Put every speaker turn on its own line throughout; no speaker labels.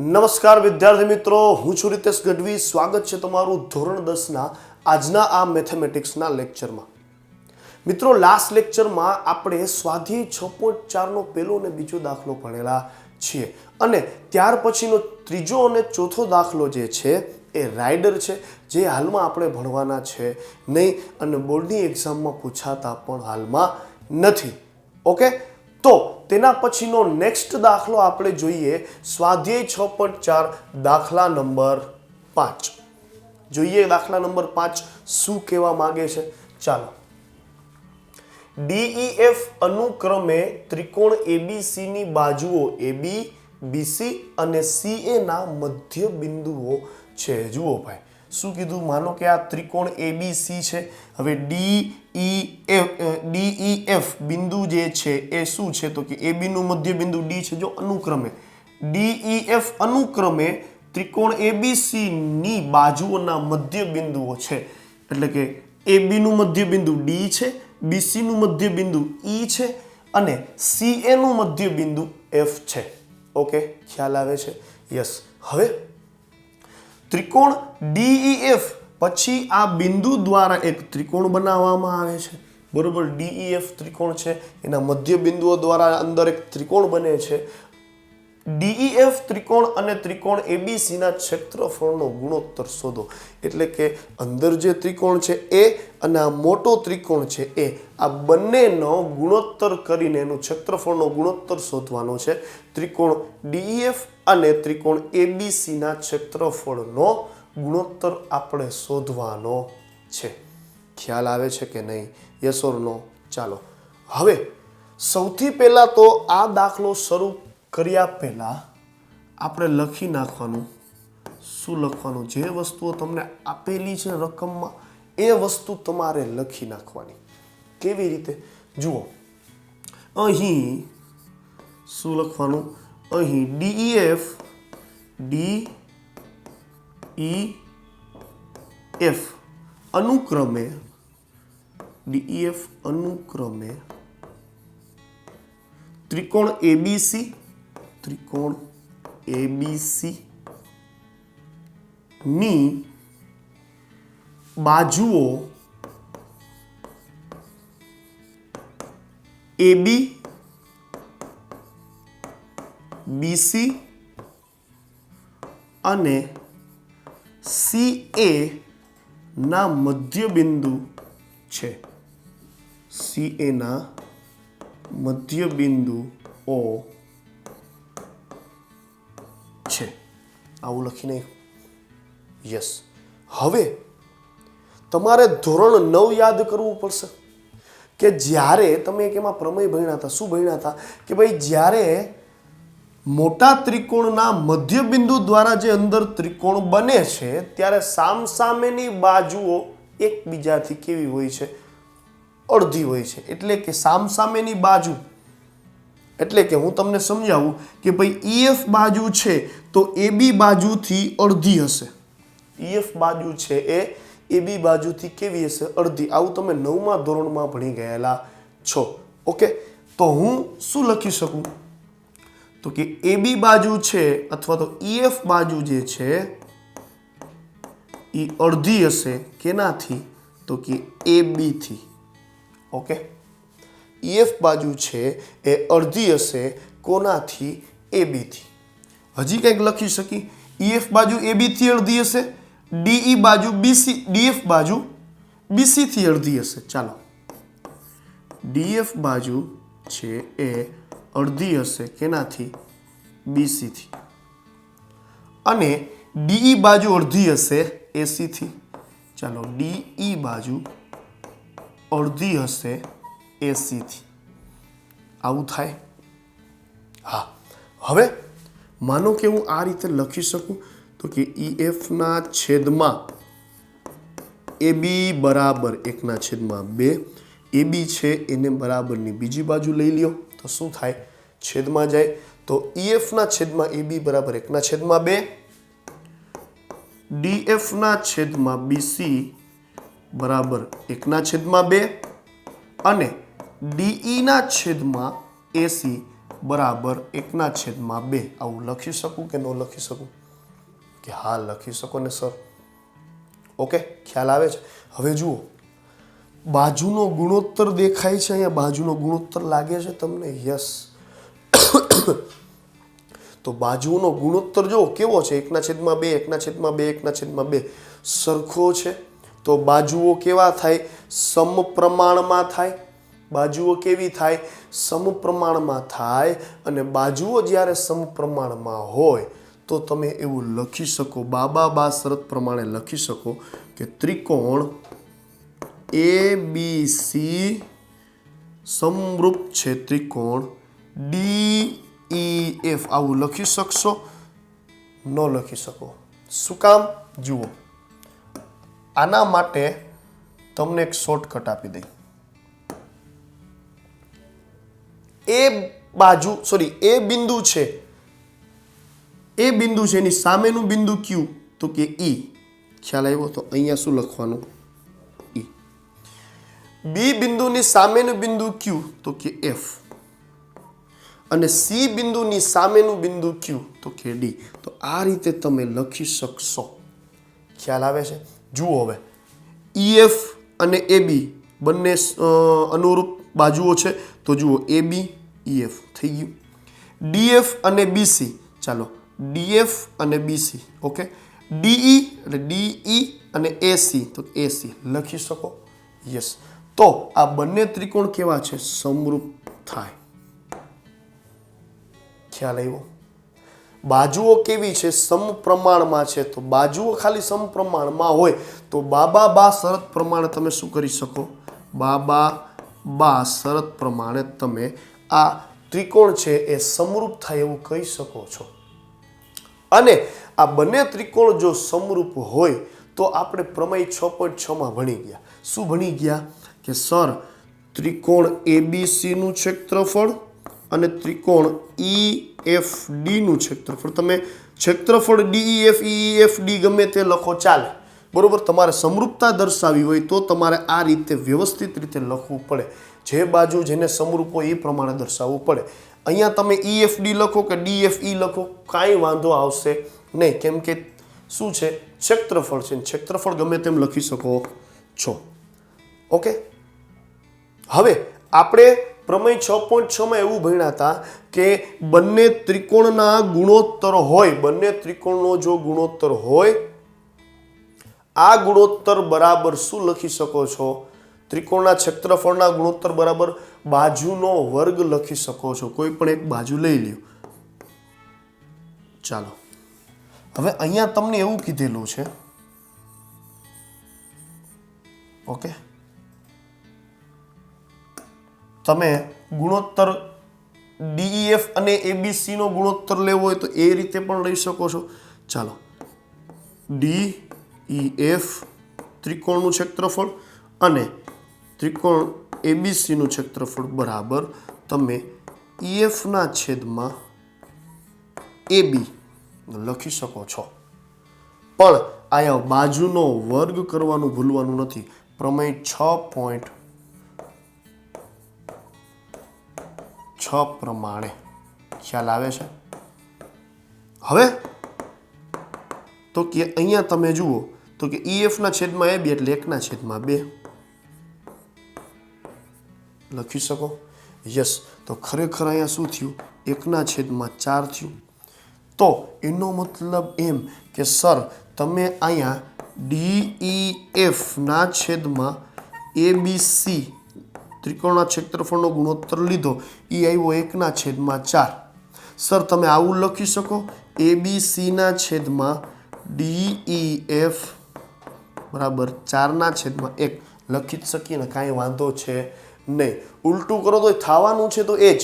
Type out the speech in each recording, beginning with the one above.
નમસ્કાર વિદ્યાર્થી મિત્રો, હું છું રીતેશ ગઢવી. સ્વાગત છે તમારું ધોરણ દસના આજના આ મેથેમેટિક્સના લેક્ચરમાં. મિત્રો, લાસ્ટ લેક્ચરમાં આપણે સ્વાધ્યાય છ પોઈન્ટ ચારનો પહેલો અને બીજો દાખલો ભણેલા છીએ. અને ત્યાર પછીનો ત્રીજો અને ચોથો દાખલો જે છે, એ રાઇડર છે, જે હાલમાં આપણે ભણવાના છે નહીં અને બોર્ડની એક્ઝામમાં પૂછાતા પણ હાલમાં નથી. ઓકે? તો તેના પછીનો નેક્સ્ટ દાખલો આપણે જોઈએ સ્વાધ્યાય છ પોઈન્ટ ચાર, દાખલા નંબર પાંચ. જોઈએ દાખલા નંબર પાંચ શું કહેવા માગે છે? ચાલો. ડીઈએફ અનુક્રમે ત્રિકોણ એબીસીની બાજુઓ એબી બીસી અને સીએના મધ્ય બિંદુઓ છે. જુઓ ભાઈ. શું કીધું? માનો કે આ ત્રિકોણ એબીસી છે. હવે D E F D E F બિંદુ જે છે એ શું છે? તો કે AB નું મધ્ય બિંદુ ડી છે જો અનુક્રમે. ડીઈ એફ અનુક્રમે ત્રિકોણ એબીસી ની બાજુઓના મધ્ય બિંદુઓ છે. એટલે કે AB નું મધ્ય બિંદુ ડી છે બીસીનું મધ્ય બિંદુ ઈ છે અને CA નું મધ્ય બિંદુ એફ છે. ઓકે? ખ્યાલ આવે છે? યસ. હવે ત્રિકોણ DEF પછી આ બિંદુ દ્વારા એક ત્રિકોણ બનાવવામાં આવે છે. બરોબર? DEF ત્રિકોણ છે. એના મધ્ય બિંદુઓ દ્વારા અંદર એક ત્રિકોણ બને છે. DEF ત્રિકોણ અને ત્રિકોણ ABC ના ક્ષેત્રફળનો ગુણોત્તર શોધો. એટલે કે અંદર જે ત્રિકોણ છે એ અને આ મોટો ત્રિકોણ છે એ આ બંનેનો ગુણોત્તર કરીને એનું ક્ષેત્રફળનો ગુણોત્તર શોધવાનો છે. ત્રિકોણ ડીઈએફ અને ત્રિકોણ એબીસીના ક્ષેત્રફળનો ગુણોત્તર આપણે શોધવાનો છે. ખ્યાલ આવે છે કે નહીં? યસ ચાલો. હવે, સૌથી પહેલાં તો આ દાખલો શરૂ કર્યા પહેલાં આપણે લખી નાખવાનું. શું લખવાનું? જે વસ્તુઓ તમને આપેલી છે રકમમાં, એ વસ્તુ તમારે લખી નાખવાની. કેવી રીતે? જુઓ. અહીં શું લખવાનું? અહીં ડીઈએફ ડી ઈ એફ અનુક્રમે ડીઈએફ અનુક્રમે ત્રિકોણ એબીસી ત્રિકોણ એબીસી ની બાજુઓ એબી બીસી અને સી ના મધ્ય બિંદુ છે. સી એના ના મધ્ય બિંદુઓ છે. આવું લખીને યસ. હવે તમારે ધોરણ નવ યાદ કરવું પડશે. કે જ્યારે તમે એક એમાં પ્રમેય ભણ્યા હતા, શું ભણ્યા હતા? કે ભાઈ જ્યારે મોટા ત્રિકોણના મધ્ય બિંદુ દ્વારા જે અંદર ત્રિકોણ બને છે, ત્યારે સામસામેની બાજુઓ એકબીજાથી કેવી હોય છે? અડધી હોય છે. એટલે કે સામસામેની બાજુ. એટલે કે હું તમને સમજાવું કે ભાઈ ઈએફ બાજુ છે, તો એબી બાજુથી અડધી હશે. ઈએફ બાજુ છે એ એબી બાજુથી કેવી હશે? અડધી. આવું તમે નવમા ધોરણમાં ભણી ગયેલા છો. ઓકે? તો હું શું લખી શકું? તો કે એબી બાજુ છે અથવા તો ઈએફ બાજુ જે છે એ અડધી હશે કેનાથી? તો કે એ બીથી. ઓકે? ઈએફ બાજુ છે એ અડધી હશે કોનાથી? એ બીથી. હજી કંઈક લખી શકી? ઈએફ બાજુ એ બીથી અડધી હશે? ડીઈ બાજુ બીસી ડીએફ બાજુ બીસીથી અડધી હશે. ચાલો. ડીએફ બાજુ છે એ અડધી હશે કેનાથી? બીસીથી અને ડીઈ બાજુ અડધી હશે એસીથી ચાલો ડીઈ બાજુ અડધી હશે એસીથી આવું થાય? હા. હવે, માનો કે હું આ રીતે લખી શકું. તો કે ઈ એફના છેદમાં એ બી બરાબર એકના છેદમાં બે. એ બી છે એને બરાબરની બીજી બાજુ લઈ લ્યો. તો શું થાય? છેદમાં જાય. તો ઈએફના છેદમાં એ બી બરાબર એકના છેદમાં બે. ડી એફના છેદમાં બીસી બરાબર એકના છેદમાં બે. અને ડીઈના છેદમાં એસી બરાબર એકના છેદમાં બે. આવું લખી શકું કે ન લખી શકું? કે હા, લખી શકો ને, સર. ઓકે, ખ્યાલ આવે છે? હવે જુઓ. બાજુનો ગુણોત્તર દેખાય છે અહીંયા? બાજુનો ગુણોત્તર લાગે છે તમને? યસ. તો બાજુનો ગુણોત્તર જો કેવો છે? એકના છેદમાં બે, એકના છેદમાં બે, એકના છેદમાં બે. સરખો છે. તો બાજુઓ કેવા થાય? સમપ્રમાણમાં થાય. બાજુઓ કેવી થાય? સમપ્રમાણમાં થાય. અને બાજુઓ જ્યારે સમપ્રમાણમાં હોય તો તમે એવું લખી શકો, બાબા બા શરત પ્રમાણે લખી શકો કે ત્રિકોણ એ, બી, સી સમરૂપ છે ત્રિકોણ, ડી, ઈ, એફ. આવું લખી શકશો? ન લખી શકો. શું કામ? જુઓ. આના માટે તમને એક શોર્ટકટ આપી દઈ. એ બાજુ સોરી એ બિંદુ છે એ બિંદુ છે, એની સામેનું બિંદુ ક્યુ તો કે ઈ ખ્યાલ આવ્યો? તો અહીંયા શું લખવાનું? ઈ બી બિંદુની સામેનું બિંદુ ક્યુ તો કે એફ અને સી બિંદુની સામેનું બિંદુ ક્યુ તો કે ડી તો આ રીતે તમે લખી શકશો. ખ્યાલ આવે છે? જુઓ હવે. ઈએફ અને એ બી બંને અનુરૂપ બાજુઓ છે. તો જુઓ એ બી ઈએફ થઈ ગયું. ડીએફ અને બીસી ચાલો. ડીએફ અને B C okay D E એટલે ડીઈ અને એસી તો એસી લખી શકો? યસ તો આ બંને ત્રિકોણ કેવા છે? સમરૂપ થાય. ખ્યાલ આવ્યો? બાજુઓ કેવી છે? સમપ્રમાણમાં છે. તો બાજુઓ ખાલી સમપ્રમાણમાં હોય, તો બાબા બા શરત પ્રમાણે તમે શું કરી શકો? બાબા બા શરત પ્રમાણે તમે આ ત્રિકોણ છે એ સમરૂપ થાય એવું કહી શકો છો. અને આ બંને ત્રિકોણ જો સમરૂપ હોય, તો આપણે પ્રમેય છ પોઈન્ટ છમાં ભણી ગયા. શું ભણી ગયા? કે સર, ત્રિકોણ એબીસીનું ક્ષેત્રફળ અને ત્રિકોણ ઈ એફ ડીનું ક્ષેત્રફળ. તમે ક્ષેત્રફળ D E F E F D ગમે તે લખો, ચાલે. બરોબર, તમારે સમરૂપતા દર્શાવી હોય તો તમારે આ રીતે વ્યવસ્થિત રીતે લખવું પડે. જે બાજુ જેને સમરૂપ હોય એ પ્રમાણે દર્શાવવું પડે. અહીંયા તમે ઈ એફ ડી લખો કે ડી એફ ઈ લખો, કાંઈ વાંધો આવશે નહીં. કેમ કે શું છે? ક્ષેત્રફળ છે ક્ષેત્રફળ ગમે તેમ લખી શકો છો. ઓકે? હવે આપણે પ્રમેય છ પોઈન્ટ છમાં એવું ભણ્યા હતા કે બંને ત્રિકોણના ગુણોત્તર હોય, બંને ત્રિકોણનો જો ગુણોત્તર હોય, આ ગુણોત્તર બરાબર શું લખી શકો છો? ત્રિકોણના ક્ષેત્રફળના ગુણોત્તર બરાબર બાજુનો વર્ગ લખી શકો છો. કોઈ પણ એક બાજુ લઈ લ્યો. ચાલો. હવે અહીંયા તમને એવું કીધેલું છે. ઓકે? તમે ગુણોત્તર ડીઈએફ અને એબીસી નો ગુણોત્તર લેવો હોય તો એ રીતે પણ લઈ શકો છો. ચાલો. ડી ઈ એફ ત્રિકોણનું ક્ષેત્રફળ અને ત્રિકોણ એબીસીનું ક્ષેત્રફળ બરાબર તમે ઈએફના છેદમાં એ બી લખી શકો છો. પણ આયા બાજુનો વર્ગ કરવાનું ભૂલવાનું નથી. પ્રમેય છ પોઈન્ટ છ પ્રમાણે. ખ્યાલ આવે છે? હવે? તો કે અહીંયા તમે જુઓ, તો કે ઈએફના છેદમાં એ બી એટલે એકના છેદમાં બે. લખી શકો? યસ તો ખરેખર અહીંયા શું થયું? એકના છેદમાં ચાર થયું. તો એનો મતલબ એમ કે, સર, તમે અહીંયા ડી એફના છેદમાં એ બી સી ત્રિકોણના ક્ષેત્રફળનો ગુણોત્તર લીધો. એ આવ્યો એકના છેદમાં ચાર. સર, તમે આવું લખી શકો? એ બી સીના છેદમાં ડી એફ બરાબર ચારના છેદમાં એક. લખી જ શકીએ ને, કાંઈ વાંધો છે નહીં. ઉલટું કરો તોય થવાનું છે તો એ જ.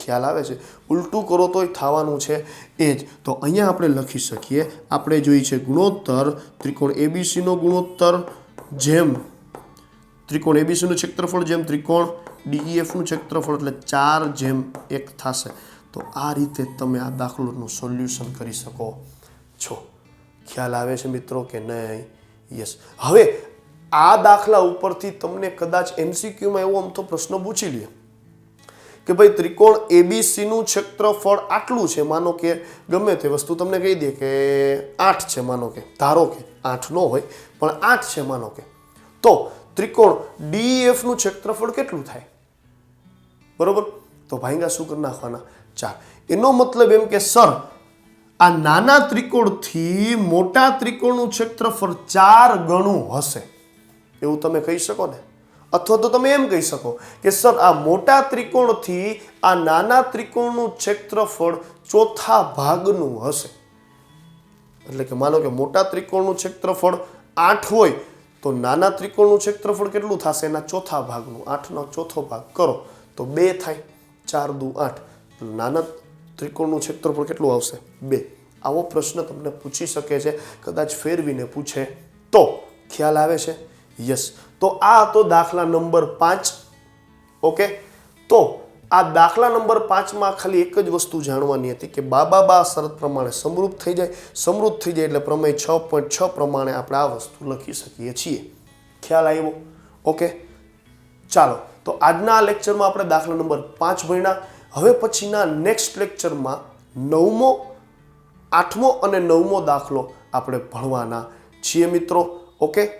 ખ્યાલ આવે છે? ઉલટું કરો તોય થવાનું છે એ જ. તો અહીંયા આપણે લખી શકીએ. આપણે જોઈએ છે ગુણોત્તર, ત્રિકોણ એબીસીનો ગુણોત્તર, જેમ ત્રિકોણ એબીસીનું ક્ષેત્રફળ, જેમ ત્રિકોણ ડીઈએફનું ક્ષેત્રફળ, એટલે ચાર જેમ એક થશે. તો આ રીતે તમે આ દાખલોનું સોલ્યુશન કરી શકો છો. ખ્યાલ આવે છે મિત્રો કે નહીં? યસ. હવે આ દાખલા ઉપરથી તમને કદાચ એમસીક્યુમાં એવો આમ તો પ્રશ્ન પૂછી લે કે ભાઈ ત્રિકોણ એબીસીનું ક્ષેત્રફળ આટલું છે? માનો કે ગમે તે વસ્તુ તમને કહી દે કે આઠ છે, માનો કે. ધારો કે આઠ ન હોય, પણ આઠ છે, માનો કે. તો ત્રિકોણ ડીએફનું ક્ષેત્રફળ કેટલું થાય? બરોબર? તો ભાઈંગા શું કરી નાખવાના? ચાર. એનો મતલબ એમ કે, સર, આ નાના ત્રિકોણથી મોટા ત્રિકોણનું ક્ષેત્રફળ ચાર ગણું હશે. એવું તમે કહી શકો ને? અથવા તો તમે એમ કહી શકો કે, સર, આ મોટા ત્રિકોણથી આ નાના ત્રિકોણનું ક્ષેત્રફળ ચોથા ભાગનું હશે. એટલે કે માનો કે મોટા ત્રિકોણનું ક્ષેત્રફળ આઠ હોય, તો નાના ત્રિકોણનું ક્ષેત્રફળ કેટલું થશે? એના ચોથા ભાગનું. આઠનો ચોથો ભાગ કરો, તો બે થાય. ચાર દુ આઠ. નાના ત્રિકોણનું ક્ષેત્રફળ કેટલું આવશે? બે. આવો પ્રશ્ન તમને પૂછી શકે છે. કદાચ ફેરવીને પૂછે. તો ખ્યાલ આવે છે? યસ તો આ હતો દાખલા નંબર પાંચ. ઓકે તો આ દાખલા નંબર પાંચમાં ખાલી એક જ વસ્તુ જાણવાની હતી કે બાબા બા શરત પ્રમાણે સમૃદ્ધ થઈ જાય. સમૃદ્ધ થઈ જાય એટલે પ્રમેય છ પોઈન્ટ છ પ્રમાણે આપણે આ વસ્તુ લખી શકીએ છીએ. ખ્યાલ આવ્યો? ઓકે ચાલો. તો આજના આ લેક્ચરમાં આપણે દાખલા નંબર પાંચ ભણ્યા. હવે પછીના નેક્સ્ટ લેક્ચરમાં નવમો, આઠમો અને નવમો દાખલો આપણે ભણવાના છીએ મિત્રો. ઓકે